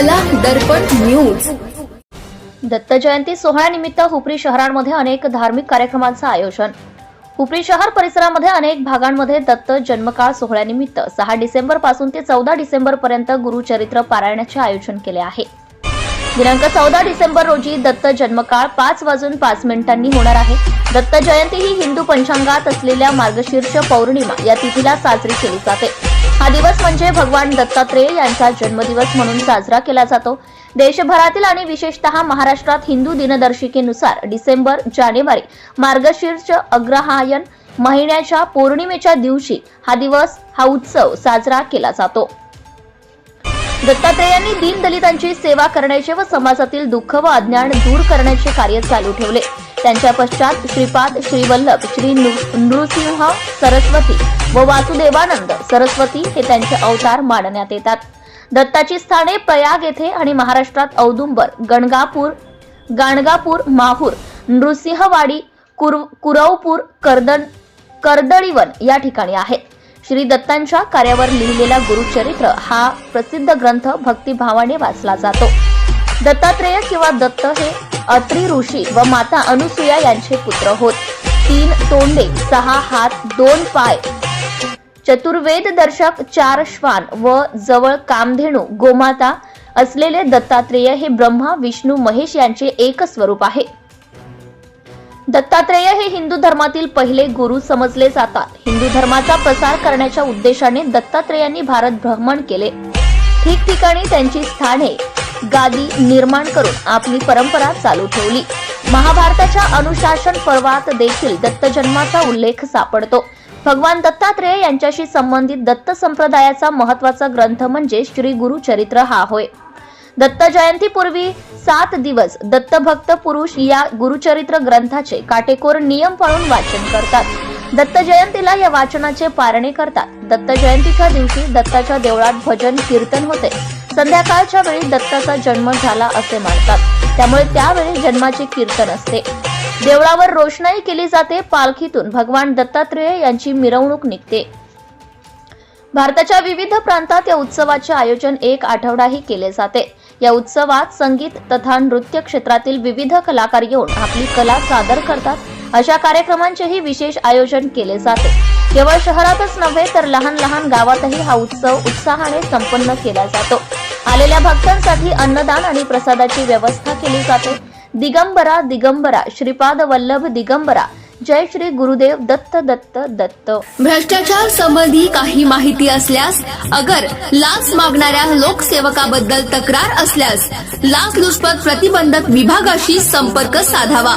कला दर्पण न्यूज दत्त जयंती सोहळ्यानिमित्त हुपरी शहरांमध्ये अनेक धार्मिक कार्यक्रमांचं आयोजन. हुपरी शहर परिसरामध्ये अनेक भागांमध्ये दत्त जन्मकाळ सोहळ्यानिमित्त सहा डिसेंबरपासून ते चौदा डिसेंबर पर्यंत गुरुचरित्र पारायणाचे आयोजन केले आहे. दिनांक चौदा डिसेंबर रोजी दत्त जन्मकाळ पाच वाजून पाच मिनिटांनी होणार आहे. दत्त जयंती ही हिंदू पंचांगात असलेल्या मार्गशीर्ष पौर्णिमा या तिथीला साजरी केली जाते. हा दिवस म्हणजे भगवान दत्तात्रेय यांचा जन्मदिवस म्हणून साजरा केला जातो. देशभरातील आणि विशेषतः महाराष्ट्रात हिंदू दिनदर्शिकेनुसार डिसेंबर जानेवारी मार्गशीर्ष अग्रहायण महिन्याच्या पौर्णिमेच्या दिवशी हा दिवस हा उत्सव साजरा केला जातो. दत्तात्रेयांनी दीनदलितांची सेवा करण्याचे व समाजातील दुःख व अज्ञान दूर करण्याचे कार्य चालू ठेवले. त्यांच्या पश्चात श्रीपाद श्रीवल्लभ श्री नृ- नृसिंह सरस्वती व वासुदेवानंद सरस्वती हे त्यांचे अवतार मानण्यात येतात. दत्ताची स्थाने प्रयाग येथे आणि महाराष्ट्रात औदुंबर गणगापूर गाणगापूर माहूर नृसिंहवाडी कुर- कुरवपूर कर्दन कर्दळीवन या ठिकाणी आहेत. श्री दत्तांच्या कार्यावर लिहिलेला गुरुचरित्र हा प्रसिद्ध ग्रंथ भक्तिभावाने वाचला जातो. दत्तात्रेय किंवा दत्त हे अत्री ऋषी व माता अनुसुया यांचे पुत्र होत. तीन तोंडे सहा हात दोन पाय. चतुर्वेद दर्शक चार श्वान व जवळ कामधेणू गोमाता असलेले दत्तात्रेय हे ब्रह्मा विष्णू महेश यांचे एक स्वरूप आहे. दत्तात्रेय हे हिंदू धर्मातील पहिले गुरु समजले जातात. हिंदू धर्माचा प्रसार करण्याच्या उद्देशाने दत्तात्रेयांनी भारत भ्रमण केले. ठिकठिकाणी त्यांची स्थाने गादी निर्माण करून आपली परंपरा चालू ठेवली. महाभारताच्या अनुशासन पर्वात देखील दत्त जन्माचा उल्लेख सापडतो. भगवान दत्तात्रेय यांच्याशी संबंधित दत्त संप्रदायाचा महत्त्वाचा ग्रंथ म्हणजे श्री गुरु चरित्र हा होय. दत्त जयंतीपूर्वी सात दिवस दत्तभक्त पुरुष या गुरुचरित्र ग्रंथाचे काटेकोर नियम पाळून वाचन करतात. दत्त जयंतीला या वाचनाचे पारणे करतात. दत्त जयंतीच्या दिवशी दत्ताच्या देवळात भजन कीर्तन होते. संध्याकाळच्या वेळी दत्ताचा जन्म झाला असे मानतात. त्यामुळे त्यावेळी जन्माचे कीर्तन असते. देवळावर रोषणाई केली जाते. पालखीतून भगवान दत्तात्रेय यांची मिरवणूक निघते. भारताच्या विविध प्रांतात या उत्सवाचे आयोजन एक आठवडाही केले जाते. या उत्सवात संगीत तथा नृत्य क्षेत्रातील विविध कलाकार येऊन आपली कला सादर करतात. अशा कार्यक्रमांचेही विशेष आयोजन केले जाते. केवळ शहरातच नव्हे तर लहान लहान गावातही हा उत्सव उत्साहाने संपन्न केला जातो. आलेल्या भक्तांसाठी अन्नदान आणि प्रसादाची व्यवस्था केली जाते. दिगंबरा दिगंबरा श्रीपाद वल्लभ दिगंबरा जय श्री गुरुदेव दत्त दत्त दत्त. भ्रष्टाचार संबंधी काही माहिती असल्यास अगर लाच मागणाऱ्या लोकसेवकाबद्दल तक्रार असल्यास लाचलुचपत प्रतिबंधक विभागाशी संपर्क साधावा.